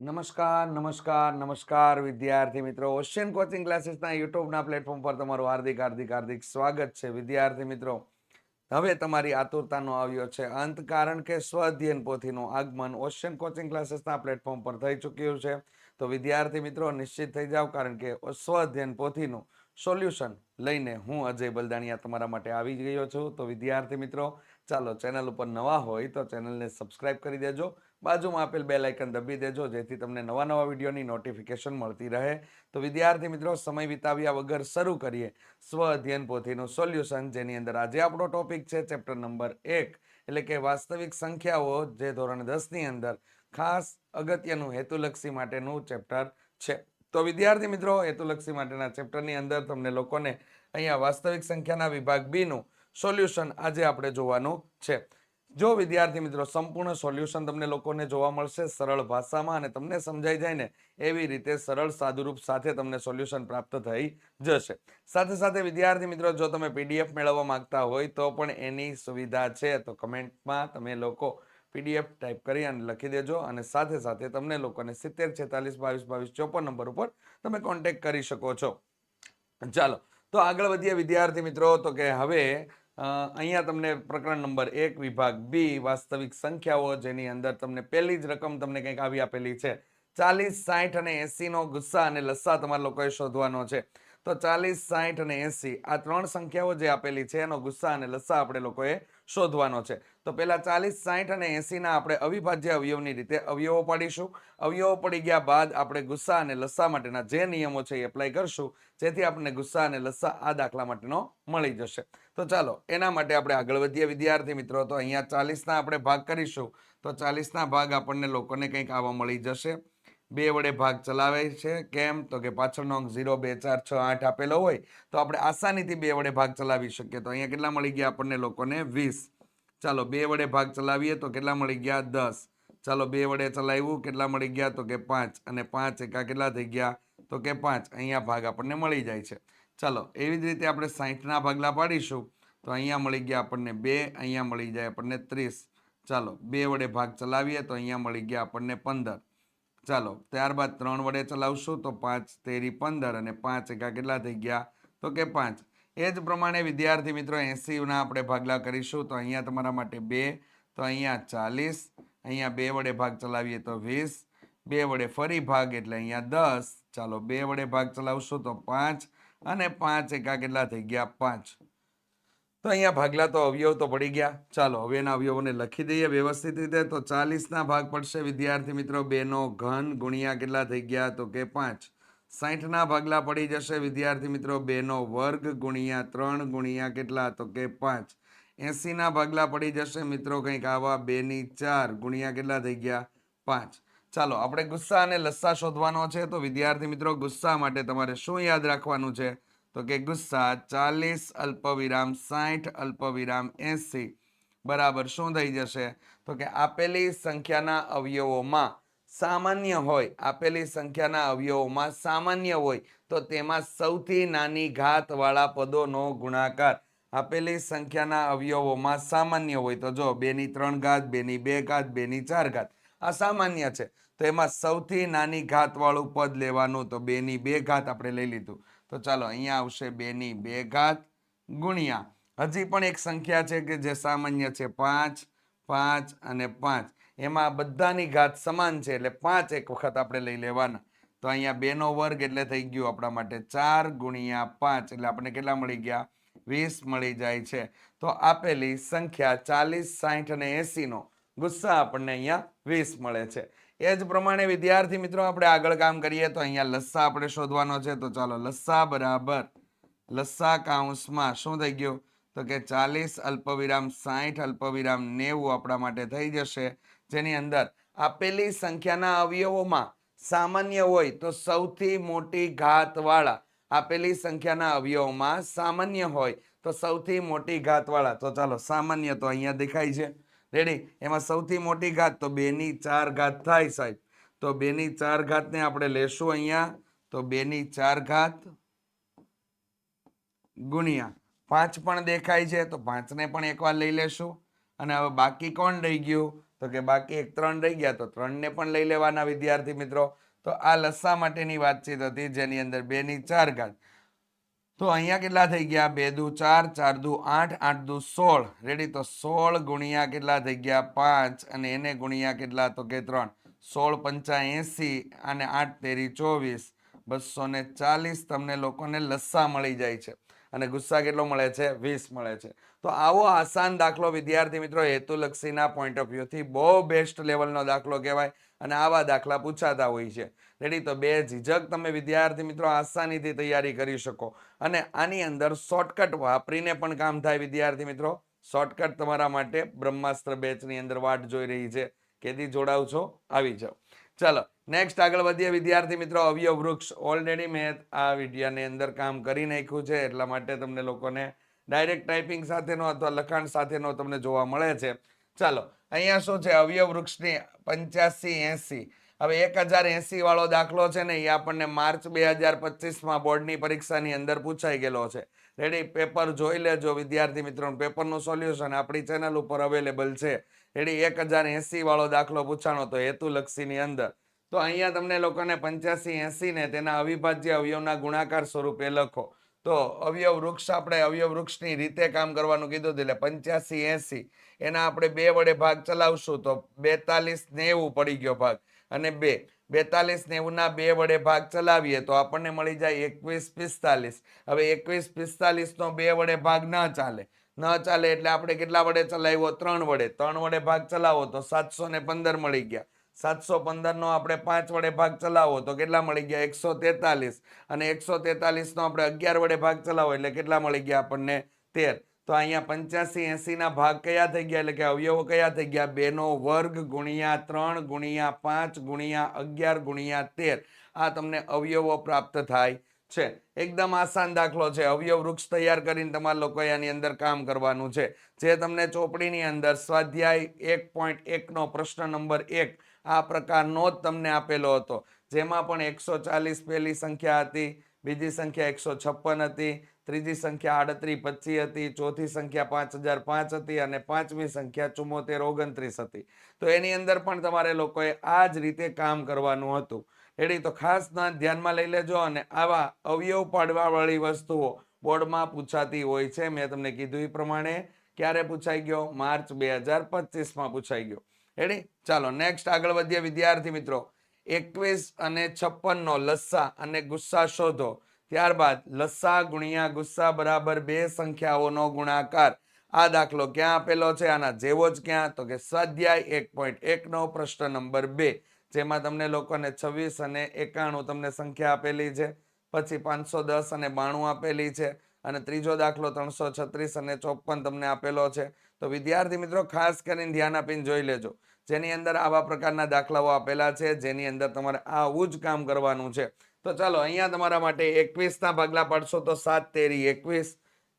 નમસ્કાર નમસ્કાર નમસ્કાર, વિદ્યાર્થી મિત્રો. ઓશિયન કોચિંગ ક્લાસીસના યુટ્યુબના પ્લેટફોર્મ પર તમારું હાર્દિક હાર્દિક હાર્દિક સ્વાગત છે. વિદ્યાર્થી મિત્રો, હવે તમારી આતુરતાનો આવ્યો છે. અંત કારણ કે સ્વ અધ્યયન પોથીનું આગમન ઓશિયન કોચિંગ ક્લાસીસના પ્લેટફોર્મ પર થઈ ચૂક્યું છે. તો વિદ્યાર્થી મિત્રો, નિશ્ચિત થઈ જાઓ કારણ કે સ્વ અધ્યયન પોથીનું સોલ્યુશન લઈને હું અજય બલદાણિયા તમારા માટે આવી ગયો છું. તો વિદ્યાર્થી મિત્રો, ચાલો ચેનલ ઉપર નવા હોય તો ચેનલને સબસ્ક્રાઇબ કરી દેજો. બાજુમાં આપેલ બે લાઇકન દબી દેજો, જેથી તમને નવા નવા વિડીયોની નોટિફિકેશન મળતી રહે. તો વિદ્યાર્થી મિત્રો, સમય વિતાવ્યા વગર શરૂ કરીએ સ્વ અધ્યયન પોથીનું સોલ્યુશન જેની અંદર આજે આપણો ટોપિક છે ચેપ્ટર નંબર એક. એટલે કે વાસ્તવિક સંખ્યાઓ, જે ધોરણ દસની અંદર ખાસ અગત્યનું, હેતુલક્ષી માટેનું ચેપ્ટર છે. તો વિદ્યાર્થી મિત્રો, હેતુલક્ષી માટેના ચેપ્ટરની અંદર તમને લોકોને અહીંયા વાસ્તવિક સંખ્યાના વિભાગ બીનું સોલ્યુશન આજે આપણે જોવાનું છે. જો વિદ્યાર્થી મિત્રો, સંપૂર્ણ સોલ્યુશન તમને લોકોને જોવા મળશે સરળ ભાષામાં અને તમને સમજાઈ જાય ને એવી રીતે સરળ સાદુરૂપ સાથે તમને સોલ્યુશન પ્રાપ્ત થઈ જશે. સાથે સાથે વિદ્યાર્થી મિત્રો, જો તમે પીડીએફ મેળવવા માંગતા હોય તો પણ એની સુવિધા છે. તો કમેન્ટમાં તમે લોકો પીડીએફ ટાઈપ કરી અને લખી દેજો અને સાથે સાથે તમને લોકોને સિત્તેર, છેતાલીસ, બાવીસ બાવીસ, ચોપન નંબર ઉપર તમે કોન્ટેક્ટ કરી શકો છો. ચાલો, તો આગળ વધીએ વિદ્યાર્થી મિત્રો. તો કે હવે અહીંયા તમને પ્રકરણ નંબર એક વિભાગ બી, વાસ્તવિક સંખ્યાઓ, જેની અંદર તમને પહેલી જ રકમ તમને કંઈક આવી આપેલી છે. ચાલીસ સાઠ અને એસીનો ગુસ્સા અને લસ્સા તમારા લોકોએ શોધવાનો છે. તો ચાલીસ સાઠ અને એસી આ ત્રણ સંખ્યાઓ જે આપેલી છે, એનો ગુસ્સા અને લસ્સા આપણે લોકોએ શોધવાનો છે. તો પહેલાં ચાલીસ સાઠ અને એસીના આપણે અવિભાજ્ય અવયવની રીતે અવયવો પાડીશું. અવયવો પડી ગયા બાદ આપણે ગુસ્સા અને લસ્સા માટેના જે નિયમો છે એ એપ્લાય કરશું, જેથી આપણને ગુસ્સા અને લસ્સા આ દાખલા માટેનો મળી જશે. તો ચાલો, એના માટે આપણે આગળ વધીએ. વિદ્યાર્થી મિત્રો, તો અહીંયા ચાલીસના આપણે ભાગ કરીશું. તો ચાલીસના ભાગ આપણને લોકોને કંઈક આવા મળી જશે. બે વડે ભાગ ચલાવે છે. કેમ? તો કે પાછળનો અંક ઝીરો, બે, ચાર, છ, આઠ આપેલો હોય, તો આપણે આસાનીથી બે વડે ભાગ ચલાવી શકીએ. તો અહીંયા કેટલા મળી ગયા આપણને લોકોને? વીસ. ચાલો, બે વડે ભાગ ચલાવીએ તો કેટલા મળી ગયા? દસ. ચાલો, બે વડે ચલાવ્યું, કેટલા મળી ગયા? તો કે પાંચ. અને પાંચ એકા કેટલા થઈ ગયા? તો કે પાંચ. અહીંયા ભાગ આપણને મળી જાય છે. ચાલો, એવી જ રીતે આપણે સાહીઠના ભાગલા પાડીશું. તો અહીંયા મળી ગયા આપણને બે, અહીંયા મળી જાય આપણને ત્રીસ. ચાલો, બે વડે ભાગ ચલાવીએ તો અહીંયા મળી ગયા આપણને પંદર. ચાલો, ત્યારબાદ ત્રણ વડે ચલાવશું તો પાંચ, તેરી પંદર અને પાંચ એકા કેટલા થઈ ગયા? તો કે પાંચ. એ જ પ્રમાણે વિદ્યાર્થી મિત્રો એંસીના આપણે ભાગલા કરીશું. તો અહીંયા તમારા માટે બે, તો અહીંયા ચાલીસ, અહીંયા બે વડે ભાગ ચલાવીએ તો વીસ, બે વડે ફરી ભાગ એટલે અહીંયા દસ. ચાલો, બે વડે ભાગ ચલાવશું તો પાંચ અને પાંચ એકા કેટલા થઈ ગયા? પાંચ. તો અહીંયા ભાગલા તો અવયવ તો પડી ગયા. ચાલો, હવે એના અવયવોને લખી દઈએ વ્યવસ્થિત રીતે. તો ચાલીસના ભાગ પડશે. વિદ્યાર્થી મિત્રો, બેનો ઘન ગુણ્યા કેટલા થઈ ગયા? તો કે પાંચ. સાઠના ભાગલા પડી જશે. વિદ્યાર્થી મિત્રો, બેનો વર્ગ ગુણ્યા ત્રણ ગુણ્યા કેટલા? તો કે પાંચ. એંસીના ભાગલા પડી જશે. મિત્રો, કંઈક આવા બેની ચાર ગુણ્યા કેટલા થઈ ગયા? પાંચ. ચાલો, આપણે ગુસ્સા અને લસ્સા શોધવાનો છે. તો વિદ્યાર્થી મિત્રો, ગુસ્સા માટે તમારે શું યાદ રાખવાનું છે? તો કે ગુસ્સા ચાલીસ, અલ્પવિરામ સાઠ, અલ્પવિરામ એંસી. બરાબર શું થઈ જશે. તો કે આપેલી સંખ્યાના અવયવોમાં સામાન્ય હોય, આપેલી સંખ્યાના અવયવોમાં સામાન્ય હોય, તો તેમાં સૌથી નાની ઘાતવાળા પદોનો ગુણાકાર આપેલી સંખ્યાના અવયવોમાં સામાન્ય હોય. તો જો બેની ત્રણ ઘાત, બેની બે ઘાત, બેની ચાર ઘાત, આ સામાન્ય છે. તો એમાં સૌથી નાની ઘાતવાળું પદ લેવાનું, તો બેની બે ઘાત આપણે લઈ લીધું. તો ચાલો, અહીંયા આવશે બેની બે ઘાત ગુણ્યા. હજી પણ એક સંખ્યા છે કે જે સામાન્ય છે, પાંચ પાંચ અને પાંચ. એમાં બધાની ઘાત સમાન છે, એટલે પાંચ એક વખત આપણે લઈ લેવાના. તો અહીંયા બેનો વર્ગ એટલે થઈ ગયો આપણા માટે ચાર ગુણ્યા પાંચ, એટલે આપણે કેટલા મળી ગયા? વીસ મળી જાય છે. તો આપેલી સંખ્યા ચાલીસ સાઠ અને એસી નો ગુસ્સા આપણને અહીંયા વીસ મળે છે. એ જ પ્રમાણે વિદ્યાર્થી મિત્રો આપણે આગળ કામ કરીએ તો અહીંયા લસ્સા આપણે શોધવાનો છે. તો ચાલો લસ્સા બરાબર, લસ્સા કાઉન્સમાં શું થઈ ગયું? તો કે ચાલીસ અલ્પવિરામ સાહીઠ અલ્પવિરામ, નેવું આપણા માટે થઈ જશે. જેની અંદર આપેલી સંખ્યાના અવયવોમાં સામાન્ય હોય તો સૌથી મોટી ઘાતવાળા આપેલી સંખ્યાના અવયવોમાં સામાન્ય હોય તો સૌથી મોટી ઘાતવાળા. તો ચાલો સામાન્ય તો અહીંયા દેખાય છે. રેડી એમાં સૌથી મોટી ઘાત તો બેની ચાર ઘાત થાય સાહેબ. તો બેની ચાર ઘાતને આપણે લેશું અહીંયા. તો બેની ચાર ઘાત ગુણ્યા. પાંચ પણ દેખાય છે, તો પાંચને પણ એકવાર લઈ લેશું. અને હવે બાકી કોણ રહી ગયું? તો કે બાકી એક ત્રણ રહી ગયા, તો ત્રણને પણ લઈ લેવાના વિદ્યાર્થી મિત્રો. તો આ લસ્સા માટેની વાતચીત હતી, જેની અંદર બેની ચાર ઘાત. તો અહીંયા કેટલા થઈ ગયા? બે દુ ચાર ચાર દુ આઠ આઠ દુ સોળ. રેડી તો સોળ ગુણ્યા કેટલા થઈ ગયા? પાંચ. અને એને ગુણ્યા કેટલા? તો કે ત્રણ. સોળ પંચા એસી અને આઠ તેરી ચોવીસ. બસો ને ચાલીસ તમને લોકોને લસ્સા મળી જાય છે. અને ગુસ્સા કેટલો મળે છે? વીસ મળે છે. તો આવો આસાન દાખલો, વિદ્યાર્થી મિત્રો, હેતુલક્ષીના પોઈન્ટ ઓફ વ્યૂથી બહુ બેસ્ટ લેવલનો દાખલો કહેવાય. અને આવા દાખલા પૂછાતા હોય છે. રેડી? તો બે ઝીઝક તમે વિદ્યાર્થી મિત્રો આસાનીથી તૈયારી કરી શકો. અને આની અંદર શોર્ટકટ વાપરીને પણ કામ થાય વિદ્યાર્થી મિત્રો. શોર્ટકટ તમારા માટે બ્રહ્માસ્ત્ર બેચની અંદર વાટ જોઈ રહી છે. કેદી જોડાવ છો? આવી જાઓ. ચાલો નેક્સ્ટ આગળ વધીએ વિદ્યાર્થી મિત્રો. અવયવ વૃક્ષ ઓલરેડી મેં આ વિડીયાની અંદર કામ કરી નાખ્યું છે. એટલા માટે તમને લોકોને ડાયરેક્ટ ટાઈપિંગ સાથેનો અથવા લખાણ સાથેનો તમને જોવા મળે છે. ચાલો, અહીંયા શું છે? અવયવ વૃક્ષની પંચ્યાસી એસી. હવે એક હજાર એસી વાળો દાખલો છે ને, એ આપણને માર્ચ બે હજાર પચીસમાં બોર્ડની પરીક્ષાની અંદર પૂછાઈ ગયેલો છે. રેડી પેપર જોઈ લેજો, વિદ્યાર્થી મિત્રો પેપરનું સોલ્યુશન આપણી ચેનલ ઉપર અવેલેબલ છે. રેડી એક હજાર એસી વાળો દાખલો પૂછાણો, તો હેતુલક્ષીની અંદર. તો અહીંયા તમને લોકોને પંચ્યાસી એસી ને તેના અવિભાજ્ય અવયવના ગુણાકાર સ્વરૂપે લખો. તો અવયવ વૃક્ષ આપણે અવયવ વૃક્ષની રીતે કામ કરવાનું કીધું હતું, એટલે પંચ્યાસી એસી. એના આપણે બે વડે ભાગ ચલાવશું, તો બેતાલીસ નેવું પડી ગયો ભાગ. અને બે, બેતાલીસ નેવુંના બે વડે ભાગ ચલાવીએ તો આપણને મળી જાય એકવીસ પિસ્તાલીસ. હવે એકવીસ પિસ્તાલીસનો બે વડે ભાગ ન ચાલે. ન ચાલે એટલે આપણે કેટલા વડે ચલાવ્યો? ત્રણ વડે. ત્રણ વડે ભાગ ચલાવો તો સાતસો પંદર મળી ગયા. સાતસો પંદરનો આપણે પાંચ વડે ભાગ ચલાવો તો કેટલા મળી ગયા? એકસો તેતાલીસ. અને એકસો તેતાલીસનો આપણે અગિયાર વડે ભાગ ચલાવો એટલે કેટલા મળી ગયા આપણને તેર. તો અહીંયા પંચ્યાસી, એંસીના ભાગ કયા થઈ ગયા? એટલે કે અવયવો કયા થઈ ગયા? બેનો વર્ગ ગુણ્યા ત્રણ ગુણ્યા પાંચ ગુણ્યા અગિયાર ગુણ્યા તેર. આ તમને અવયવો પ્રાપ્ત થાય છે. એકદમ આસાન દાખલો છે. અવયવ વૃક્ષ તૈયાર કરીને તમારા લોકોએ આની અંદર કામ કરવાનું છે. જે તમને ચોપડીની અંદર સ્વાધ્યાય એક પોઈન્ટ એકનો પ્રશ્ન નંબર એક આ પ્રકારનો જ તમને આપેલો હતો. જેમાં પણ એકસો ચાલીસ પહેલી સંખ્યા હતી, બીજી સંખ્યા એકસો છપ્પન હતી ત્રીજી સંખ્યા આડત્રીસ, પચીસ હતી, ચોથી સંખ્યા પાંચ હજાર પાંચ હતી અને પાંચમી સંખ્યા ચુમ્મોતેર ઓગણત્રીસ હતી. તો એની અંદર પણ તમારે લોકોએ આ જ રીતે કામ કરવાનું હતું. એડી તો ખાસ ધ્યાનમાં લઈ લેજો અને આવા અવયવ પાડવા વાળી વસ્તુઓ બોર્ડમાં પૂછાતી હોય છે. મેં તમને કીધું એ પ્રમાણે ક્યારે પૂછાઈ ગયો? માર્ચ બે હજાર પચીસમાં પૂછાઈ ગયો. એડી ચાલો, નેક્સ્ટ આગળ વધીએ. વિદ્યાર્થી મિત્રો, એકવીસ અને છપ્પનનો લસ્સા અને ગુસ્સા શોધો. ત્યારબાદ લસ્સા, ગુણ્યા, ગુસ્સા બરાબર બે સંખ્યાઓનો ગુણાકાર. આ દાખલો ક્યાં આપેલો છે? આના જેવો જ ક્યાં? તો કે સ્વાધ્યાય એક પોઈન્ટ એક નો પ્રશ્ન નંબર બે, જેમાં તમને લોકોને છવ્વીસ અને એકાણું તમને સંખ્યા આપેલી છે. પછી પાંચસો દસ અને બાણું આપેલી છે. અને ત્રીજો દાખલો ત્રણસો છત્રીસ અને ચોપન તમને આપેલો છે. તો વિદ્યાર્થી મિત્રો, ખાસ કરીને ધ્યાન આપીને જોઈ લેજો. જેની અંદર આવા પ્રકારના દાખલાઓ આપેલા છે. જેની અંદર તમારે આવું જ કામ કરવાનું છે. તો ચાલો, અહીંયા તમારા માટે એકવીસના ભાગલા પાડશો તો સાત તેરી, એકવીસ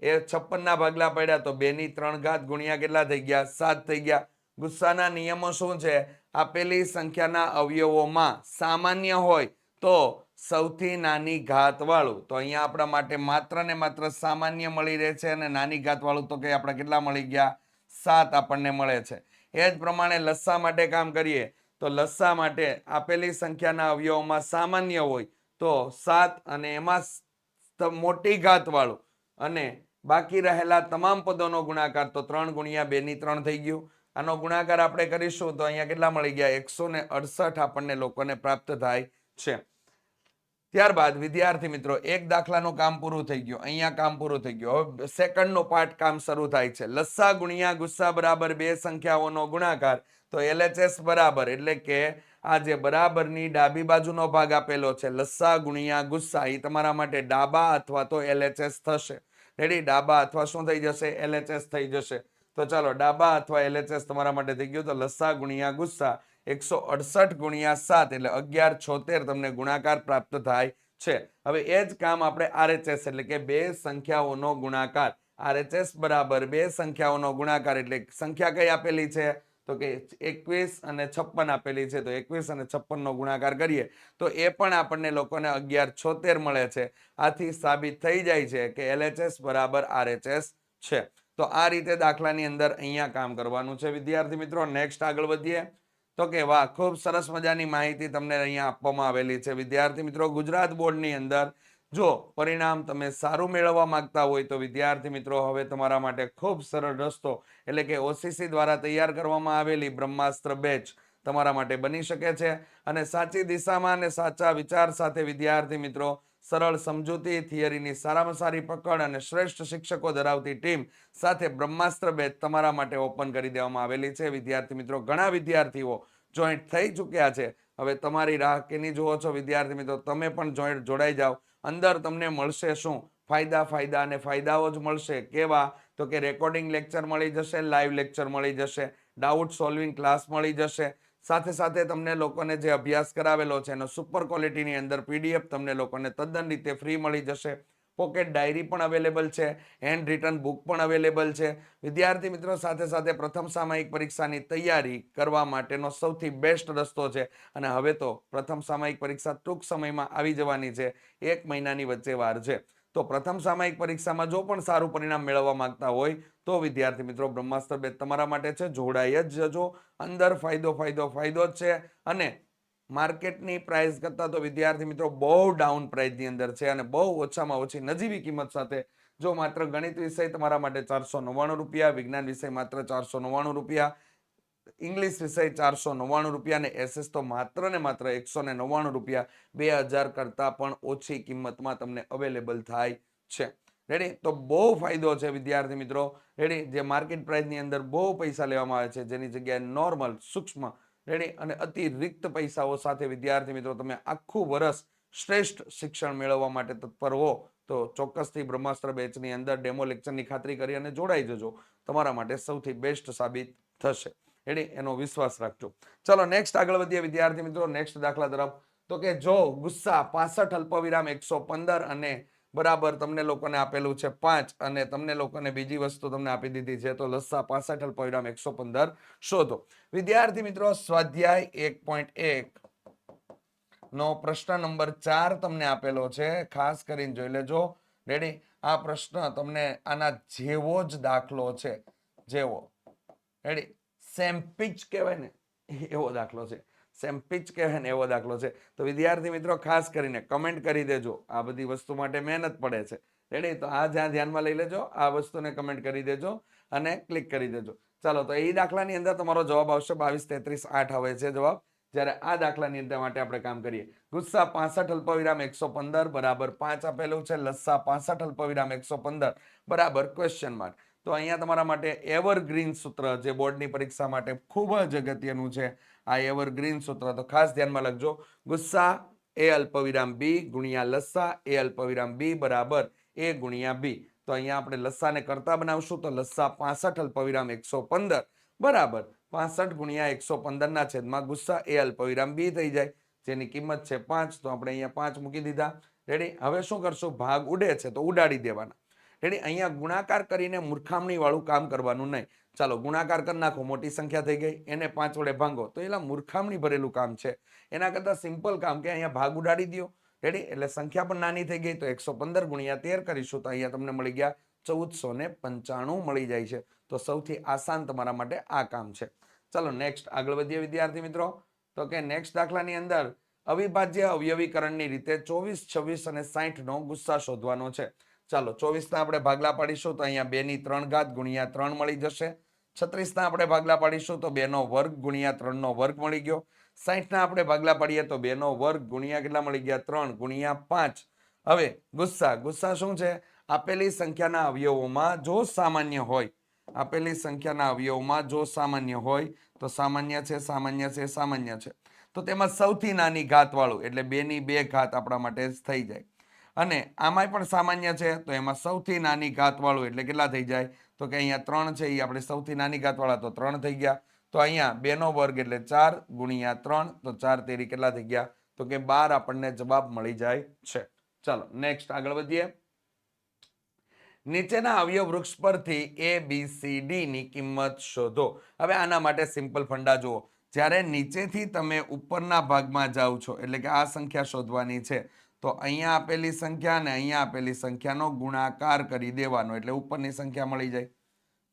એ છપ્પનના ભાગલા પડ્યા તો બેની ત્રણ ઘાત ગુણ્યા કેટલા થઈ ગયા? સાત થઈ ગયા. ગુસ્સાના નિયમો શું છે? આપેલી સંખ્યાના અવયવોમાં સામાન્ય હોય તો સૌથી નાની ઘાતવાળું. તો અહીંયા આપણા માટે માત્ર ને માત્ર સામાન્ય મળી રહે છે અને નાની ઘાતવાળું તો કે આપણે કેટલા મળી ગયા? સાત આપણને મળે છે. એ જ પ્રમાણે લસ્સા માટે કામ કરીએ તો લસ્સા માટે આપેલી સંખ્યાના અવયવોમાં સામાન્ય હોય તો સાત અને એમાં મોટી ઘાત વાળું અને બાકી રહેલા તમામ પદોનો ગુણાકાર તો ત્રણ ગુણ્યા બે ની ત્રણ થઈ ગયું. આનો ગુણાકાર આપણે કરીશું તો અહીંયા કેટલા મળી ગયા? એકસો ને અડસઠ આપણને લોકોને પ્રાપ્ત થાય છે. ત્યારબાદ, વિદ્યાર્થી મિત્રો, એક દાખલાનું કામ પૂરું થઈ ગયું. અહીંયા કામ પૂરું થઈ ગયું. હવે સેકન્ડ નો પાર્ટ કામ શરૂ થાય છે. લસ્સા ગુણ્યા ગુસ્સા બરાબર બે સંખ્યાઓનો ગુણાકાર તો એલએચએસ બરાબર. એટલે કે આ જે બરાબરની ડાબી બાજુનો ભાગ આપેલો છે. લસ્સા ગુણ્યા, ગુસ્સા એ તમારા માટે ડાબા અથવા તો એલએચએસ થશે. રેડી ડાબા અથવા શું થઈ જશે? એલએચએસ થઈ જશે. તો ચાલો, ડાબા અથવા એલએચએસ તમારા માટે થઈ ગયું. તો લસ્સા ગુણ્યા, ગુસ્સા, એકસો અડસઠ ગુણ્યા સાત એટલે અગિયાર છોતેર તમને ગુણાકાર પ્રાપ્ત થાય છે. હવે એ જ કામ આપણે આરએચએસ એટલે કે બે સંખ્યાઓનો ગુણાકાર. આરએચએસ બરાબર બે સંખ્યાઓનો ગુણાકાર એટલે સંખ્યા કઈ આપેલી છે? તો કે એકવીસ અને છપ્પન આપેલી છે, તો એકવીસ અને છપ્પનનો ગુણાકાર કરીએ, તો એ પણ આપણને લોકોને અગિયાર છોતેર મળે છે. આથી સાબિત થઈ જાય છે કે એલએચએસ બરાબર આરએચએસ છે. તો આ રીતે દાખલાની અંદર અહીંયા કામ કરવાનું છે. વિદ્યાર્થી મિત્રો, નેક્સ્ટ આગળ વધીએ. તો કે વાહ, ખૂબ સરસ મજાની માહિતી તમને અહીંયા આપવામાં આવેલી છે. વિદ્યાર્થી મિત્રો, ગુજરાત બોર્ડની અંદર જો પરિણામ તમે સારું મેળવવા માંગતા હોય તો વિદ્યાર્થી મિત્રો, હવે તમારા માટે ખૂબ સરળ રસ્તો એટલે કે ઓસીસી દ્વારા તૈયાર કરવામાં આવેલી બ્રહ્માસ્ત્ર બેચ તમારા માટે બની શકે છે અને સાચી દિશામાં અને સાચા વિચાર સાથે વિદ્યાર્થી મિત્રો, સરળ સમજૂતી, થિયરીની સારામાં સારી પકડ અને શ્રેષ્ઠ શિક્ષકો ધરાવતી ટીમ સાથે બ્રહ્માસ્ત્ર બેચ તમારા માટે ઓપન કરી દેવામાં આવેલી છે. વિદ્યાર્થી મિત્રો, ઘણા વિદ્યાર્થીઓ જોઈન્ટ થઈ ચૂક્યા છે. હવે તમારી રાહ કેની જુઓ છો? વિદ્યાર્થી મિત્રો, તમે પણ જોઈન્ટ જોડાઈ જાઓ. અંદર તમને મળશે શું? ફાયદા ફાયદા અને ફાયદાઓ જ મળશે. કેવા? તો કે રેકોર્ડિંગ લેક્ચર મળી જશે લાઈવ લેક્ચર મળી જશે ડાઉટ સોલ્વિંગ ક્લાસ મળી જશે. સાથે સાથે તમને લોકોને જે અભ્યાસ કરાવેલો છે એનો સુપર ક્વોલિટીની અંદર પીડીએફ તમને લોકોને તદ્દન રીતે ફ્રી મળી જશે. પોકેટ ડાયરી પણ અવેલેબલ છે હેન્ડ રિટર્ન બુક પણ અવેલેબલ છે. વિદ્યાર્થી મિત્રો, સાથે સાથે પ્રથમ સામાયિક પરીક્ષાની તૈયારી કરવા માટેનો સૌથી બેસ્ટ રસ્તો છે. અને હવે તો પ્રથમ સામાયિક પરીક્ષા ટૂંક સમયમાં આવી જવાની છે. એક મહિનાની વચ્ચે વાર છે. તો પ્રથમ સામાયિક પરીક્ષામાં જો પણ સારું પરિણામ મેળવવા માંગતા હોય, તો વિદ્યાર્થી મિત્રો, બ્રહ્માસ્ત્ર બે તમારા માટે છે. જોડાઈ જ જજો. અંદર ફાયદો ફાયદો ફાયદો જ છે. અને માર્કેટની પ્રાઇસ કરતાં તો વિદ્યાર્થી મિત્રો બહુ ડાઉન પ્રાઇસની અંદર છે અને બહુ ઓછામાં ઓછી નજીવી કિંમત સાથે જો માત્ર ગણિત વિષય તમારા માટે ચારસો નવ્વાણું રૂપિયા, વિજ્ઞાન વિષય માત્ર ચારસો નવ્વાણું રૂપિયા, ઇંગ્લિશ વિષય ચારસો નવ્વાણું રૂપિયા અને એસએસ તો માત્ર ને માત્ર એકસો ને નવ્વાણું રૂપિયા બે હજાર કરતાં પણ ઓછી કિંમતમાં તમને અવેલેબલ થાય છે. રેડી તો બહુ ફાયદો છે વિદ્યાર્થી મિત્રો. રેડી જે માર્કેટ પ્રાઇસની અંદર બહુ પૈસા લેવામાં આવે છે, જેની જગ્યાએ નોર્મલ સૂક્ષ્મ રેડી? અને અતિરિક્ત પૈસાઓ સાથે, વિદ્યાર્થી મિત્રો, તમે આખું વર્ષ શ્રેષ્ઠ શિક્ષણ મેળવવા માટે તત્પર હો. તો ચોક્કસથી બ્રહ્માસ્ત્ર બેચની અંદર ડેમો લેક્ચરની ખાતરી કરી અને જોડાઈ જજો. તમારા માટે સૌથી બેસ્ટ સાબિત થશે. રેડી? એનો વિશ્વાસ રાખજો. ચલો નેક્સ્ટ આગળ વધીએ, વિદ્યાર્થી મિત્રો. નેક્સ્ટ દાખલા તરફ. તો કે જો ગુસ્સા, પાસઠ અલ્પવિરામ, એકસો પંદર અને બરાબર, તમને લોકોને આપેલું છે પાંચ અને તમને લોકોને બીજી વસ્તુ તમને આપી દીધી છે તો લસ્સા પાસઠ અલ્પવિરામ એકસો પંદર શોધો. વિદ્યાર્થી મિત્રો, સ્વાધ્યાય એક પોઈન્ટ એક નો પ્રશ્ન નંબર ચાર તમને આપેલો છે. ખાસ કરીને જોઈ લેજો. રેડી આ પ્રશ્ન તમને આના જેવો જ દાખલો છે. જેવો. રેડી સેમ પિચ કહેવાય ને, એવો દાખલો છે. સેમ પિચ કહેવાય ને એવો દાખલો છે. તો વિદ્યાર્થી મિત્રો, ખાસ કરીને કમેન્ટ કરી દેજો. આ બધી વસ્તુ માટે મહેનત પડે છે. રેડી તો આ જ્યાં ધ્યાનમાં લઈ લેજો, આ વસ્તુને કમેન્ટ કરી દેજો અને ક્લિક કરી દેજો. ચાલો, તો એ દાખલાની અંદર તમારો જવાબ આવશે બાવીસ તેત્રીસ આઠ આવે છે જવાબ. જ્યારે આ દાખલાની અંદર માટે આપણે કામ કરીએ. ગુસ્સા પાસઠ અલ્પવિરામ એકસો પંદર, બરાબર પાંચ આપેલું છે. લસ્સા પાસઠ અલ્પવિરામ એકસો પંદર, બરાબર ક્વેશ્ચન માર્ક તો અહીંયા તમારા માટે એવરગ્રીન સૂત્ર જે બોર્ડની પરીક્ષા માટે ખૂબ જ અગત્યનું છે, આ એવરગ્રીન સૂત્ર. તો ખાસ ધ્યાનમાં લખજો ગુસ્સા, એ અલ્પવિરામ બી ગુણ્યા લસ્સા, એ અલ્પવિરામ બી બરાબર એ ગુણ્યા બી. તો અહીંયા આપણે લસ્સાને કરતા બનાવશું તો લસ્સા પાસઠ, અલ્પવિરામ એકસો પંદર. બરાબર. પાસઠ ગુણ્યા એકસો પંદરના છેદમાં ગુસ્સા, એ અલ્પવિરામ બી થઈ જાય. જેની કિંમત છે પાંચ. તો આપણે અહીંયા પાંચ મૂકી દીધા. રેડી હવે શું કરશું? ભાગ ઉડે છે તો ઉડાડી દેવાના. રેડી? અહીંયા ગુણાકાર કરીને મૂર્ખામણીવાળું કામ કરવાનું નહીં. ચાલો, ગુણાકાર કરી નાખો, મોટી સંખ્યા થઈ ગઈ. એને પાંચ વડે ભાંગો. તો એલા મૂર્ખામણી ભરેલું કામ છે. એના કરતાં સિમ્પલ કામ કે અહીંયા ભાગ ઉડાડી દો રેડી? એટલે સંખ્યા પણ નાની થઈ ગઈ, તો એકસો પંદર ગુણ્યા તેર કરીશું, તો અહીંયા તમને મળી ગયા ચૌદસો ને પંચાણું મળી જાય છે. તો સૌથી આસાન તમારા માટે આ કામ છે. ચાલો નેક્સ્ટ આગળ વધીએ વિદ્યાર્થી મિત્રો. તો કે નેક્સ્ટ દાખલાની અંદર અવિભાજ્ય અવયવીકરણની રીતે ચોવીસ, છવ્વીસ અને સાઠનો ગુસ્સા શોધવાનો છે. ચાલો, ચોવીસના આપણે ભાગલા પાડીશું તો અહીંયા બે ની ત્રણ ઘાત ગુણ્યા ત્રણ મળી જશે. છત્રીસના આપણે ભાગલા પાડીશું તો બેનો વર્ગ ગુણ્યા ત્રણનો વર્ગ મળી ગયો. સાહીઠના આપણે ભાગલા પાડીએ તો બેનો વર્ગ ગુણ્યા કેટલા મળી ગયા? ત્રણ ગુણ્યા પાંચ. હવે ગુસ્સા ગુસ્સા શું છે? આપેલી સંખ્યાના અવયવોમાં જો સામાન્ય હોય, આપેલી સંખ્યાના અવયવોમાં જો સામાન્ય હોય, તો સામાન્ય છે સામાન્ય છે સામાન્ય છે. તો તેમાં સૌથી નાની ઘાત વાળું એટલે બે ની બે ઘાત આપણા માટે થઈ જાય. અને આમાંય પણ સામાન્ય છે, તો એમાં સૌથી નાની ઘાતવાળું એટલે કેટલા થઈ જાય? તો કે અહીંયા ત્રણ છે એ આપણે સૌથી નાની ઘાતવાળા, તો ત્રણ થઈ ગયા. તો અહીંયા બેનો વર્ગ એટલે ચાર ગુણ્યા ત્રણ, તો ચાર તેરી કેટલા થઈ ગયા? તો કે બાર આપણને જવાબ મળી જાય છે. ચાલો નેક્સ્ટ આગળ વધીએ. નીચેના અવયવ વૃક્ષ પરથી એ બી સી ડી ની કિંમત શોધો. હવે આના માટે સિમ્પલ ફંડા જુઓ. જ્યારે નીચેથી તમે ઉપરના ભાગમાં જાઓ છો, એટલે કે આ સંખ્યા શોધવાની છે તો અહીંયા આપેલી સંખ્યા અને અહીંયા આપેલી સંખ્યાનો ગુણાકાર કરી દેવાનો, એટલે ઉપરની સંખ્યા મળી જાય.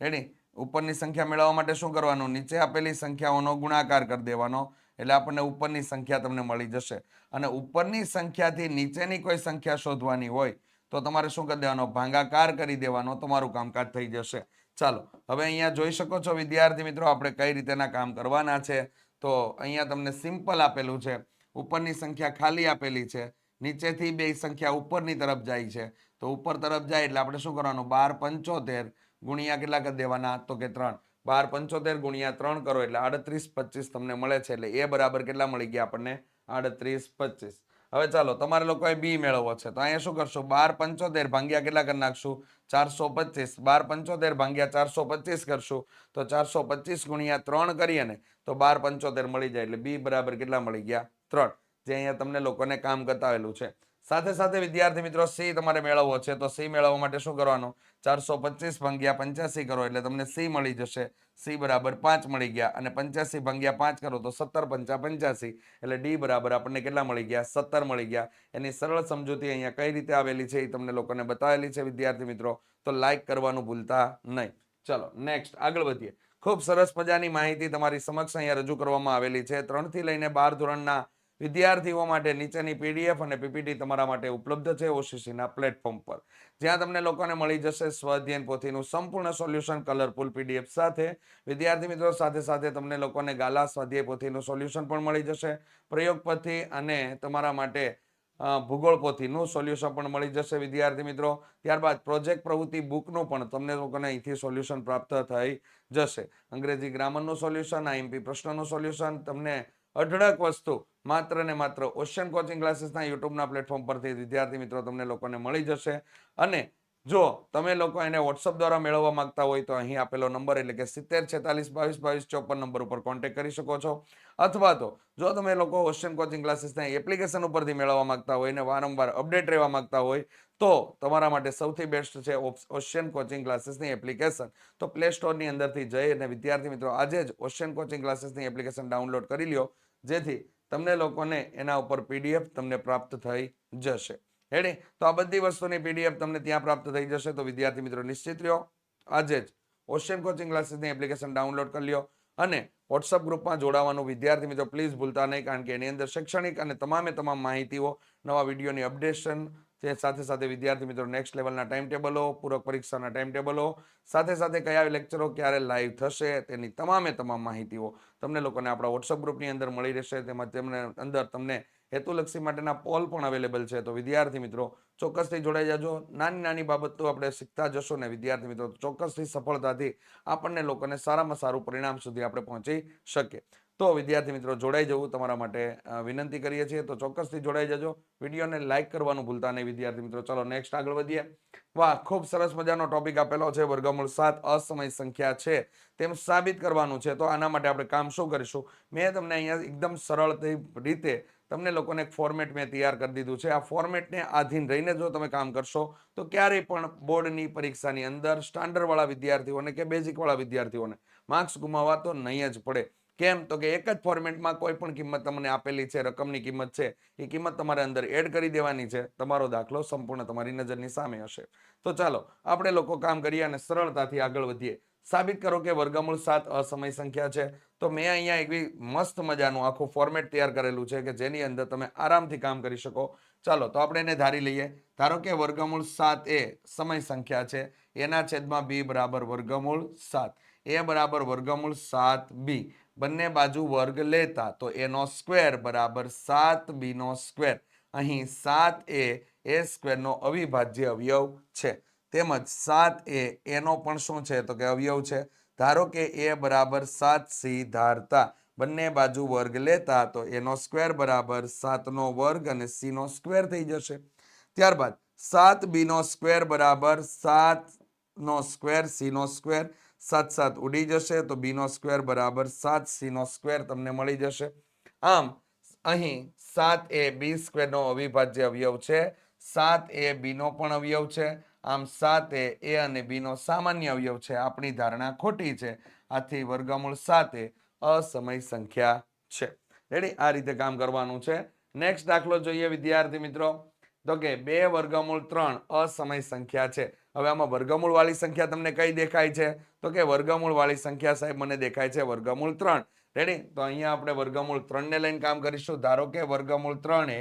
રેડી ઉપરની સંખ્યા મેળવવા માટે શું કરવાનું? નીચે આપેલી સંખ્યાઓનો ગુણાકાર કરી દેવાનો, એટલે આપણને ઉપરની સંખ્યા તમને મળી જશે. અને ઉપરની સંખ્યાથી નીચેની કોઈ સંખ્યા શોધવાની હોય, તો તમારે શું કરી દેવાનો? ભાંગાકાર કરી દેવાનો, તમારું કામકાજ થઈ જશે. ચાલો, હવે અહીંયા જોઈ શકો છો વિદ્યાર્થી મિત્રો, આપણે કઈ રીતેના કામ કરવાના છે. તો અહીંયા તમને સિમ્પલ આપેલું છે. ઉપરની સંખ્યા ખાલી આપેલી છે. નીચેથી બે સંખ્યા ઉપરની તરફ જાય છે. તો ઉપર તરફ જાય એટલે આપણે શું કરવાનું? બાર પંચોતેર ગુણ્યા કેટલા કરી દેવાના? તો કે ત્રણ. બાર પંચોતેર ગુણ્યા ત્રણ કરો એટલે આડત્રીસ પચીસ તમને મળે છે એટલે એ બરાબર કેટલા મળી ગયા આપણને? આડત્રીસ પચીસ. હવે ચાલો, તમારે લોકોએ બી મેળવવો છે. તો અહીંયા શું કરશું? બાર પંચોતેર ભાંગ્યા કેટલા કરી નાખશું? ચારસો પચીસ. બાર પંચોતેર ભાંગ્યા ચારસો પચીસ કરશું. તો ચારસો પચીસ ગુણ્યા ત્રણ કરીએ ને, તો બાર પંચોતેર મળી જાય એટલે બી બરાબર કેટલા મળી ગયા? ત્રણ. જે અહીંયા તમને લોકોને કામ બતાવેલું છે. સાથે સાથે વિદ્યાર્થી મિત્રો, સી તમારે મેળવવો છે. તો સી મેળવવા માટે શું કરવાનું? ચારસો પચીસ ભાગ્યા પંચ્યાસી કરો એટલે તમને સી મળી જશે. સી બરાબર પાંચ મળી ગયા અને પંચ્યાસી ભાંગ્યા પાંચ કરો તો સત્તર પંચા પંચ્યાસી એટલે ડી બરાબર આપણને કેટલા મળી ગયા? સત્તર મળી ગયા. એની સરળ સમજૂતી અહીંયા કઈ રીતે આવેલી છે એ તમને લોકોને બતાવેલી છે વિદ્યાર્થી મિત્રો. તો લાઇક કરવાનું ભૂલતા નહીં. ચલો, નેક્સ્ટ આગળ વધીએ. ખૂબ સરસ મજાની માહિતી તમારી સમક્ષ અહીંયા રજૂ કરવામાં આવેલી છે. ત્રણથી લઈને બાર ધોરણના વિદ્યાર્થીઓ માટે નીચેની પીડીએફ અને પીપીટી તમારા માટે ઉપલબ્ધ છે ઓસીસીના પ્લેટફોર્મ પર. જ્યાં તમને લોકોને મળી જશે સ્વઅધ્યયન પોથીનું સંપૂર્ણ સોલ્યુશન, કલરફુલ પીડીએફ સાથે. વિદ્યાર્થી મિત્રો, સાથે સાથે તમને લોકોને ગાલા સ્વાધ્યાય પોથીનું સોલ્યુશન પણ મળી જશે. પ્રયોગ પોથી અને તમારા માટે ભૂગોળ પોથીનું સોલ્યુશન પણ મળી જશે વિદ્યાર્થી મિત્રો. ત્યારબાદ પ્રોજેક્ટ પ્રવૃત્તિ બુકનું પણ તમને લોકોને અહીંથી સોલ્યુશન પ્રાપ્ત થઈ જશે. અંગ્રેજી ગ્રામરનું સોલ્યુશન, આઈએમપી પ્રશ્નનું સોલ્યુશન, તમને અઢળક વસ્તુ, માત્ર ને માત્ર ઓશિયન કોચિંગ ક્લાસીસના યુટ્યુબના પ્લેટફોર્મ પરથી વિદ્યાર્થી મિત્રો તમને લોકોને મળી જશે. અને જો તમે લોકો એને વોટ્સઅપ દ્વારા મેળવવા માંગતા હોય તો અહીં આપેલો નંબર એટલે કે સિત્તેર, છેતાલીસ, બાવીસ બાવીસ, ચોપન નંબર ઉપર કોન્ટેક્ટ કરી શકો છો. અથવા તો જો તમે લોકો ઓશિયન કોચિંગ ક્લાસીસના એપ્લિકેશન ઉપરથી મેળવવા માંગતા હોય ને વારંવાર અપડેટ રહેવા માંગતા હોય તો તમારા માટે સૌથી બેસ્ટ છે ઓશિયન કોચિંગ ક્લાસીસની એપ્લિકેશન તો પ્લે સ્ટોરની અંદરથી જઈ અને વિદ્યાર્થી મિત્રો આજે જ ઓશિયન કોચિંગ ક્લાસીસની એપ્લિકેશન ડાઉનલોડ કરી લ્યો, જેથી તમને લોકોને એના ઉપર પીડીએફ તમને પ્રાપ્ત થઈ જશે. રેડી તો આ બધી વસ્તુની પીડીએફ તમને ત્યાં પ્રાપ્ત થઈ જશે. તો વિદ્યાર્થી મિત્રો નિશ્ચિત રહ્યો. આજે જ ઓશિયન કોચિંગ ક્લાસીસની એપ્લિકેશન ડાઉનલોડ કરી લ્યો અને વોટ્સઅપ ગ્રુપમાં જોડાવાનું વિદ્યાર્થી મિત્રો પ્લીઝ ભૂલતા નહીં, કારણ કે એની અંદર શૈક્ષણિક અને તમામે તમામ માહિતીઓ, નવા વિડીયોની અપડેશન તે સાથે સાથે વિદ્યાર્થી મિત્રો નેક્સ્ટ લેવલના ટાઈમ ટેબલો પૂરક પરીક્ષાના ટાઈમ ટેબલો સાથે સાથે કયા લેક્ચરો ક્યારે લાઈવ થશે તેની તમામે તમામ માહિતીઓ તમને લોકોને આપણા વોટ્સઅપ ગ્રુપની અંદર મળી રહેશે. તેમાં તેમને અંદર તમને હેતુલક્ષી માટેના પોલ પણ અવેલેબલ છે. તો વિદ્યાર્થી મિત્રો ચોક્કસથી જોડાઈ જાજો. નાની નાની બાબતો આપણે શીખતા જશો ને વિદ્યાર્થી મિત્રો ચોક્કસથી સફળતાથી આપણને લોકોને સારામાં સારું પરિણામ સુધી આપણે પહોંચી શકીએ. તો વિદ્યાર્થી મિત્રો જોડાઈ જવું તમારા માટે વિનંતી કરીએ છીએ. તો ચોક્કસથી જોડાઈ જજો. વિડીયોને લાઈક કરવાનું ભૂલતા નહીં વિદ્યાર્થી મિત્રો. ચલો નેક્સ્ટ આગળ વધીએ. વાહ, ખૂબ સરસ મજાનો ટોપિક આપેલો છે. વર્ગમૂળ સાત અસમય સંખ્યા છે. તેમ સાબિત કરવાનું છે. તો આના માટે આપણે કામ શું કરીશું? મેં તમને અહીંયા એકદમ સરળ રીતે તમને લોકોને એક ફોર્મેટ મેં તૈયાર કરી દીધું છે. આ ફોર્મેટને આધીન રહીને જો તમે કામ કરશો, તો ક્યારેય પણ બોર્ડની પરીક્ષાની અંદર સ્ટાન્ડર્ડવાળા વિદ્યાર્થીઓને કે બેઝિકવાળા વિદ્યાર્થીઓને માર્ક્સ ગુમાવવા તો નહીં જ પડે. કેમ તો કે એક જ ફોર્મેટમાં કોઈ પણ કિંમત તમને આપેલી છે, રકમની કિંમત છે, એ કિંમત તમારે અંદર એડ કરી દેવાની છે, તમારો દાખલો સંપૂર્ણ તમારી નજરની સામે હશે. તો ચાલો, આપણે લોકો કામ કરીએ અને સરળતાથી આગળ વધીએ. સાબિત કરો કે વર્ગમૂળ સાત અસમય સંખ્યા છે. તો મેં અહીંયા એવી મસ્ત મજાનું આખું ફોર્મેટ તૈયાર કરેલું છે કે જેની અંદર તમે આરામથી કામ કરી શકો. ચાલો, તો આપણે એને ધારી લઈએ. ધારો કે વર્ગમૂળ સાત એ સમય સંખ્યા છે. એના છેદમાં બી બરાબર વર્ગમૂળ સાત. એ બરાબર વર્ગમૂળ સાત બી. બંને બાજુ વર્ગ લેતા તો એનો સ્ક્વેર બરાબર સાત બી નો સ્ક્વેર અહીં સાત એ એ સ્ક્વેરનો અવિભાજ્ય અવયવ છે. તેમજ સાત એ એનો પણ શું છે? તો કે અવયવ છે. ધારો કે એ બરાબર સાત સી ધારતા બંને બાજુ વર્ગ લેતા તો એનો સ્ક્વેર બરાબર સાતનો વર્ગ અને સીનો સ્ક્વેર થઈ જશે. ત્યારબાદ સાત બીનો સ્ક્વેર બરાબર સાતનો સ્ક્વેર સીનો સ્ક્વેર સાત સાત ઉડી જશે તો બી નો સ્ક્વેર બરાબર સાત સી નો સ્ક્વેર તમને મળી જશે. આમ અહીં સાત એ બી સ્ક્વેરનો અવિભાજ્ય અવયવ છે. સાત એ બીનો પણ અવયવ છે. આમ સાત એ એ અને બીનો સામાન્ય અવયવ છે. આપણી ધારણા ખોટી છે. આથી વર્ગમૂળ સાત એ અસમય સંખ્યા છે. રેડી આ રીતે કામ કરવાનું છે. નેક્સ્ટ દાખલો જોઈએ વિદ્યાર્થી મિત્રો. તો કે બે વર્ગમૂળ ત્રણ અસમય સંખ્યા છે. હવે આમાં વર્ગમૂળ વાળી સંખ્યા તમને કઈ દેખાય છે? તો કે વર્ગમૂળ વાળી સંખ્યા સાહેબ મને દેખાય છે વર્ગમૂળ ત્રણ. રેડી તો અહીંયા આપણે વર્ગમૂળ ત્રણ ને લઈને કામ કરીશું. ધારો કે વર્ગમૂળ ત્રણ એ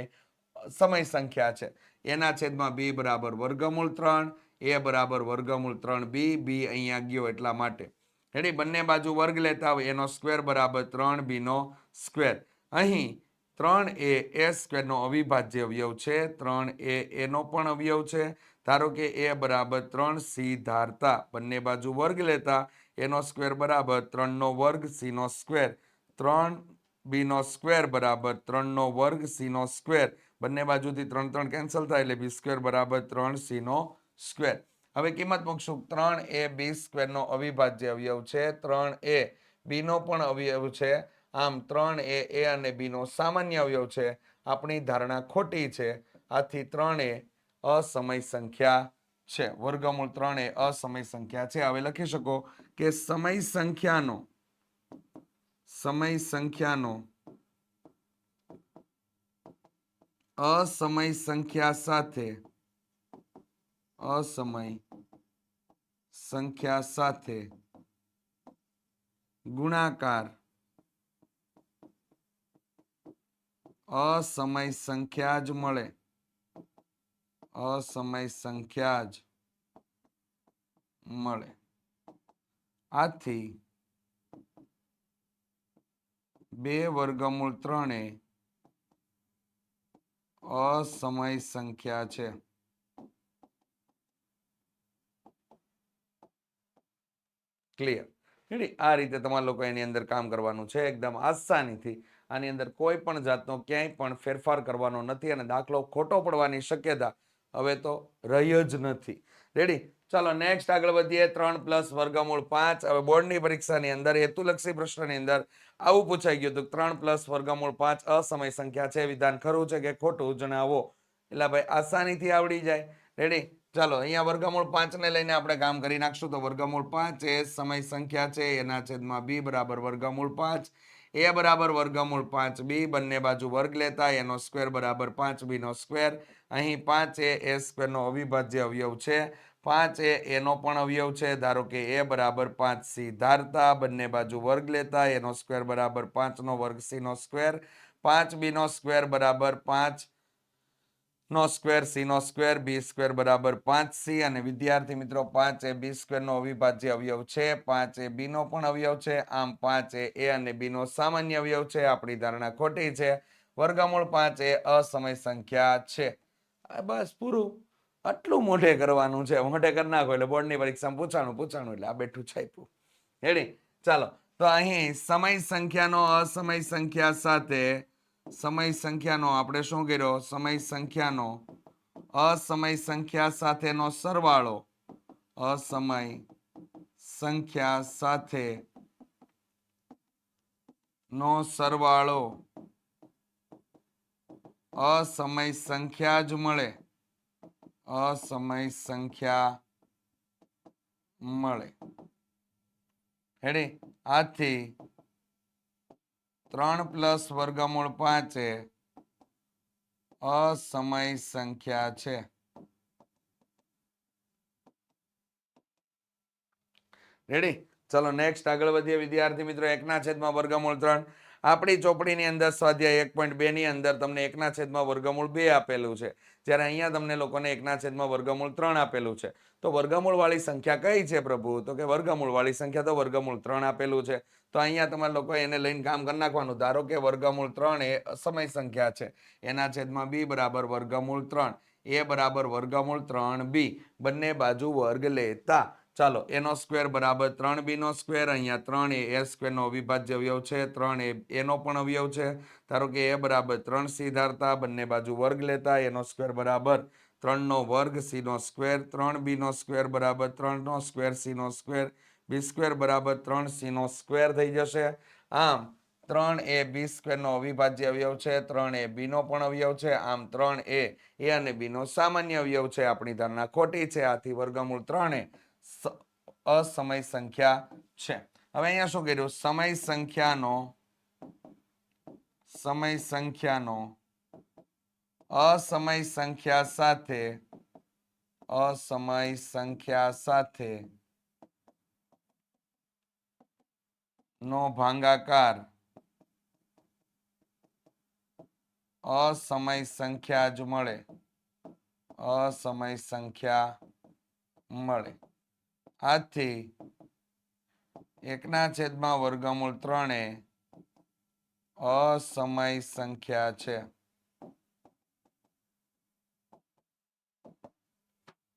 સમય સંખ્યા છે. એના છેદમાં બી બરાબર વર્ગમૂળ ત્રણ, એ બરાબર વર્ગમૂળ ત્રણ બી બી અહીંયા ગયો એટલા માટે. રેડી બંને બાજુ વર્ગ લેતા હોય એનો સ્ક્વેર બરાબર ત્રણ બી નો સ્ક્વેર અહીં ત્રણ એ એ સ્ક્વેરનો અવિભાજ્ય અવયવ છે. ત્રણ એ એનો પણ અવયવ છે. ધારો કે એ બરાબર ત્રણ સી ધારતા. બંને બાજુ વર્ગ લેતા એનો સ્ક્વેર બરાબર ત્રણનો વર્ગ સીનો સ્ક્વેર. ત્રણ બીનો સ્ક્વેર બરાબર ત્રણનો વર્ગ સીનો સ્ક્વેર. બંને બાજુથી ત્રણ ત્રણ કેન્સલ થાય એટલે બી સ્ક્વેર બરાબર ત્રણ સીનો સ્ક્વેર. હવે કિંમત મૂકશું. ત્રણ એ બી સ્ક્વેરનો અવિભાજ્ય અવયવ છે. ત્રણ એ બીનો પણ અવયવ છે. આમ ત્રણ એ એ અને બીનો સામાન્ય અવયવ છે. આપણી ધારણા ખોટી છે. આથી ત્રણ એ અસમય સંખ્યા છે. વર્ગમૂળ ત્રણ એ અસમય સંખ્યા છે. હવે લખી શકો કે સમય સંખ્યાનો સમય સંખ્યાનો અસમય સંખ્યા સાથે, અસમય સંખ્યા સાથે ગુણાકાર અસમય સંખ્યા જ મળે. અસમય સંખ્યા જ મળે. આથી બે વર્ગમૂળ ત્રણે અસમય સંખ્યા છે. ક્લિયર આ રીતે તમારે લોકો એની અંદર કામ કરવાનું છે. એકદમ આસાનીથી આની અંદર કોઈ પણ જાતનો ક્યાંય પણ ફેરફાર કરવાનો નથી અને દાખલો ખોટો પડવાની શક્યતા હવે તો રહી જ નથી. રેડી ચાલો નેક્સ્ટ આગળ વધીએ. ત્રણ પ્લસ વર્ગમૂળ પાંચ. હવે બોર્ડની પરીક્ષાની અંદર, હેતુલક્ષી પ્રશ્નની અંદર આવું પૂછાઈ ગયું હતું ત્રણ પ્લસ વર્ગમૂળ પાંચ અસમય સંખ્યા છે, વિધાન ખરું છે કે ખોટું? જણાવો. એટલે ભાઈ, આસાનીથી આવડી જાય. રેડી ચાલો, અહીંયા વર્ગમૂળ પાંચને લઈને આપણે કામ કરી નાખશું. તો વર્ગમૂળ પાંચ એ સમય સંખ્યા છે. એના છેદમાં બી બરાબર વર્ગમૂળ પાંચ. એ બરાબર વર્ગમૂળ પાંચ બી, બંને બાજુ વર્ગ લેતા એનો સ્ક્વેર બરાબર પાંચ બી નો સ્ક્વેર. અહીં પાંચ એ એ સ્ક્વેરનો અવિભાજ્ય અવયવ છે. પાંચ એ એનો પણ અવયવ છે. ધારો કે એ બરાબર પાંચ સી ધારતા, બંને બાજુ વર્ગ લેતા એનો સ્ક્વેર બરાબર પાંચનો વર્ગ સી નો સ્ક્વેર. પાંચ બી નો સ્ક્વેર બરાબર પાંચ નો સ્ક્વેર, સી નો સ્ક્વેર, બી સ્ક્વેર બરાબર પાંચ, સી અને વિદ્યાર્થી મિત્રો પાંચ એ બી સ્ક્વેર નો અવિભાજ્ય અવયવ છે, પાંચ એ બી નો પણ અવયવ છે, આમ પાંચ એ અને બી નો સામાન્ય અવયવ છે, આપણી ધારણા ખોટી છે, વર્ગમૂળ પાંચ એ અસમય સંખ્યા છે. બસ પૂરું. આટલું મોઢે કરવાનું છે, મોઢે કરી નાખો એટલે બોર્ડની પરીક્ષામાં પૂછાણું પૂછાણું એટલે આ બેઠું છાપ્યું હેડી ચાલો. તો અહીં સમય સંખ્યાનો અસમય સંખ્યા સાથે સમય સંખ્યાનો, આપણે શું કર્યો? સમય સંખ્યાનો, અસમય સંખ્યા સાથેનો સરવાળો, અસમય સંખ્યા સાથે નો સરવાળો. અસમય સંખ્યા જ મળે. અસમય સંખ્યા મળે. હેડે આથી ત્રણ પ્લસ વર્ગમૂળ પાંચ એ અસમય સંખ્યા છે. રેડી ચલો નેક્સ્ટ આગળ વધીએ. વિદ્યાર્થી મિત્રો, એકના છેદમાં વર્ગમૂળ ત્રણ. આપણી ચોપડીની અંદર સ્વાધ્યાય એક પોઈન્ટ બે ની અંદર તમને એકના છેદમાં વર્ગમૂળ બે આપેલું છે. જ્યારે અહીંયા તમને લોકોને એકના છેદમાં વર્ગમૂળ ત્રણ આપેલું છે. તો વર્ગમૂળ વાળી સંખ્યા કઈ છે પ્રભુ? તો કે વર્ગમૂળ વાળી સંખ્યા તો વર્ગમૂળ ત્રણ આપેલું છે. તો અહીંયા તમારે લોકો એને લઈને કામ કરી નાખવાનું. ધારો કે વર્ગમૂળ ત્રણ એ અસમય સંખ્યા છે. એના છેદમાં બી બરાબર વર્ગમૂળ ત્રણ. એ બરાબર વર્ગમૂળ ત્રણ બી. બંને બાજુ વર્ગ લેતા. ચાલો, એનો સ્ક્વેર બરાબર ત્રણ બી નો સ્ક્વેર અહીંયા ત્રણ એ એ સ્ક્વેરનો અવિભાજ્ય અવયવ છે. ત્રણ એ એનો પણ અવયવ છે. ધારો કે એ બરાબર ત્રણ સી ધારતા, બંને બાજુ વર્ગ લેતા, એનો સ્ક્વેર બરાબર ત્રણનો વર્ગ સી નો સ્ક્વેર ત્રણ બી નો સ્ક્વેર બરાબર ત્રણનો સ્ક્વેર સી નો સ્ક્વેર બી સ્ક્વેર બરાબર ત્રણ સી નો સ્ક્વેર થઈ જશે. આમ ત્રણ એ બી સ્ક્વેર નો અવિભાજ્ય અવયવ છે, ત્રણ એ બી નો પણ અવયવ છે, આમ ત્રણ એ એ અને બી નો સામાન્ય અવયવ છે, આપણી ધારણા ખોટી છે, આથી વર્ગમૂળ ત્રણ સ- અસમય સંખ્યા છે. હવે અહીંયા શું કર્યું? સમય સંખ્યાનો સમય સંખ્યાનો અસમય સંખ્યા સાથે, અસમય સંખ્યા સાથે નો ભાંગાકાર. અસમય સંખ્યા જ મળે. અસમય સંખ્યા મળે. આથી એકના છેદમાં વર્ગમૂળ ત્રણે અસમય સંખ્યા છે.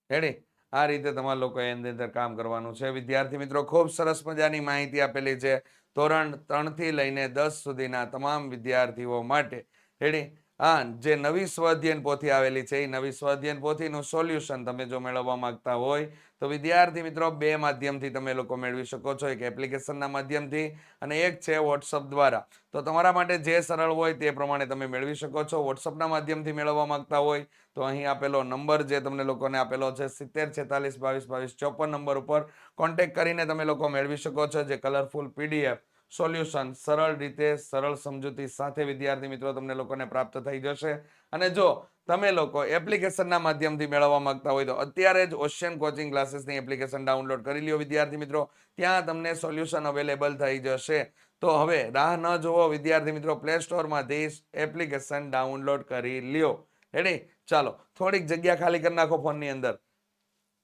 રેડી આ રીતે તમારે લોકોએ એની અંદર કામ કરવાનું છે. વિદ્યાર્થી મિત્રો, ખૂબ સરસ મજાની માહિતી આપેલી છે. ધોરણ ત્રણથી લઈને દસ સુધીના તમામ વિદ્યાર્થીઓ માટે. રેડી હા, જે નવી સ્વાધ્યયન પોથી આવેલી છે, એ નવી સ્વાધ્યયન પોથીનું સોલ્યુશન તમે જો મેળવવા માંગતા હોય, તો વિદ્યાર્થી મિત્રો, બે માધ્યમથી તમે લોકો મેળવી શકો છો, એક એપ્લિકેશનના માધ્યમથી અને એક છે વોટ્સઅપ દ્વારા. તો તમારા માટે જે સરળ હોય તે પ્રમાણે તમે મેળવી શકો છો. વોટ્સઅપના માધ્યમથી મેળવવા માંગતા હોય, તો અહીં આપેલો નંબર જે તમને લોકોને આપેલો છે, સિત્તેર, છેતાલીસ, બાવીસ બાવીસ, ચોપન નંબર ઉપર કોન્ટેક્ટ કરીને તમે લોકો મેળવી શકો છો, જે કલરફુલ પીડીએફ સોલ્યુશન સરળ રીતે, સરળ સમજૂતી સાથે વિદ્યાર્થી મિત્રો તમને લોકોને પ્રાપ્ત થઈ જશે. અને જો તમે લોકો એપ્લિકેશનના માધ્યમથી મેળવવા માંગતા હોય તો અત્યારે જ ઓશિયન કોચિંગ ક્લાસીસની એપ્લિકેશન ડાઉનલોડ કરી લ્યો વિદ્યાર્થી મિત્રો. ત્યાં તમને સોલ્યુશન અવેલેબલ થઈ જશે. તો હવે રાહ ન જુઓ વિદ્યાર્થી મિત્રો પ્લે સ્ટોરમાંથી એપ્લિકેશન ડાઉનલોડ કરી લ્યો. રેડી ચાલો, થોડીક જગ્યા ખાલી કરી નાખો ફોનની અંદર.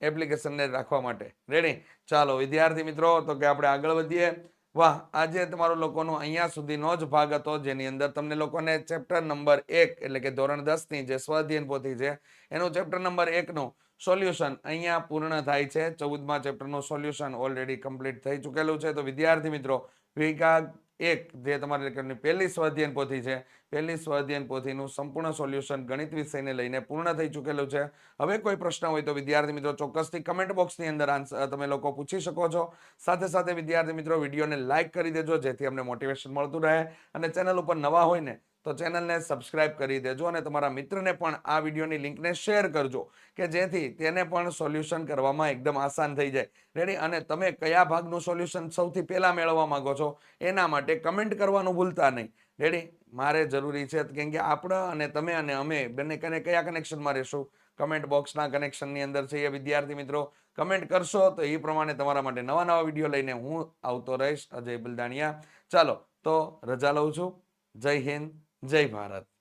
એપ્લિકેશનને રાખવા માટે. રેડી ચાલો, વિદ્યાર્થી મિત્રો, તો કે આપણે આગળ વધીએ. વાહ, આજે તમારો લોકોનો અહીંયા સુધીનો જ ભાગ હતો, જેની અંદર તમને લોકોને ચેપ્ટર નંબર એક એટલે કે ધોરણ દસની જે સ્વાધ્યન પોથી છે, એનું ચેપ્ટર નંબર એકનું સોલ્યુશન અહીંયા પૂર્ણ થાય છે. ચૌદમાં ચેપ્ટરનું સોલ્યુશન ઓલરેડી કમ્પ્લીટ થઈ ચૂકેલું છે. તો વિદ્યાર્થી મિત્રો વિભાગ એક જે તમારી પહેલી સ્વાધ્યાયન પોથી છે, પહેલી સ્વાધ્યાયન પોથીનું સંપૂર્ણ સોલ્યુશન ગણિત વિષયને લઈને પૂર્ણ થઈ ચૂકેલું છે. હવે કોઈ પ્રશ્ન હોય તો વિદ્યાર્થી મિત્રો ચોક્કસથી કમેન્ટ બોક્સની અંદર આન્સર તમે લોકો પૂછી શકો છો. સાથે સાથે વિદ્યાર્થી મિત્રો વિડીયોને લાઇક કરી દેજો, જેથી અમને મોટિવેશન મળતું રહે અને ચેનલ ઉપર નવા હોય ને તો ચેનલને સબસ્ક્રાઇબ કરી દેજો અને તમારા મિત્રને પણ આ વિડીયોની લિંકને શેર કરજો કે જેથી તેને પણ સોલ્યુશન કરવામાં એકદમ આસાન થઈ જાય. રેડી અને તમે કયા ભાગનું સોલ્યુશન સૌથી પહેલાં મેળવવા માંગો છો એના માટે કમેન્ટ કરવાનું ભૂલતા નહીં. રેડી મારે જરૂરી છે કેમ કે આપણે અને તમે અને અમે બંને કને કયા કનેક્શનમાં રહેશું? કમેન્ટ બોક્સના કનેક્શનની અંદર છે એ વિદ્યાર્થી મિત્રો. કમેન્ટ કરશો તો એ પ્રમાણે તમારા માટે નવા નવા વીડિયો લઈને હું આવતો રહીશ. અજય બિલદાણિયા. ચાલો, તો રજા લઉં છું. જય હિન્દ. જય ભારત.